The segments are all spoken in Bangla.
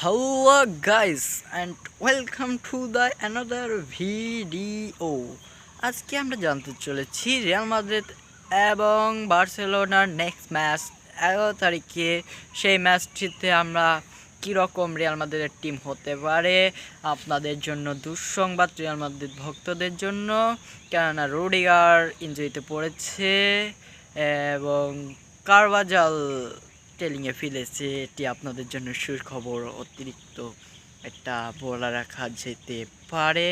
Hello, guys, and welcome to the another video. আজকে আমরা জানতে চলেছি রিয়াল মাদ্রিদ এবং বার্সেলোনার নেক্সট ম্যাচ এগারো তারিখে সেই ম্যাচটিতে আমরা কীরকম রিয়াল মাদ্রিদের টিম হতে পারে, আপনাদের জন্য দুঃসংবাদ রিয়াল মাদ্রিদ ভক্তদের জন্য, কেননা রুডিগার ইঞ্জুরিতে পড়েছে, এবং কারবাজাল টেলিংয়ে ফেলেছে এটি আপনাদের জন্য সুখবর, অতিরিক্ত একটা বলা রাখা যেতে পারে।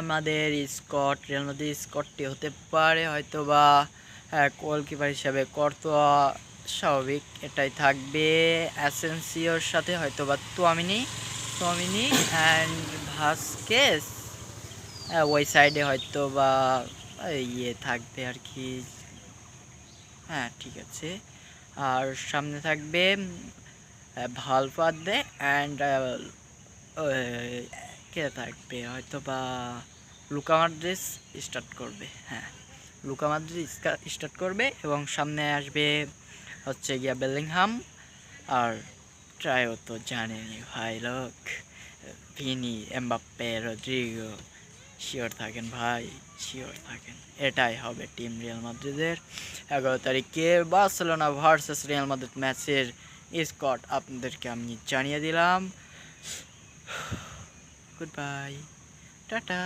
আমাদের স্কট মাদ্রিদ স্কটটি হতে পারে হয়তো বা গোলকিপার হিসাবে কর্তোয়া স্বাভাবিক এটাই থাকবে। অ্যাসেন্সিওর সাথে হয়তো বা তোয়ামিনি তোয়ামিনি অ্যান্ড ভাস্কেস ওই সাইডে হয়তো বা ইয়ে থাকবে আর কি। হ্যাঁ ঠিক আছে। আর সামনে থাকবে ভালপাদে অ্যান্ড কে থাকবে? হয়তো বা লুকা মাদ্রিস স্টার্ট করবে হ্যাঁ। লুকা মাদ্রিস স্টার্ট করবে এবং সামনে আসবে হচ্ছে গিয়া বেলিংহাম আর ট্রাইও তো জানেনি ভাই লোক ভিনি, এমবাপ্পে, রদ্রিগো। শিওর থাকেন ভাই শিওর থাকেন। এটাই হবে টিম রিয়াল মাদ্রিদের এগারো তারিখে বার্সেলোনা ভার্সেস রিয়াল মাদ্রিদ ম্যাচের স্কট আপনাদেরকে আমি জানিয়ে দিলাম। Good bye tata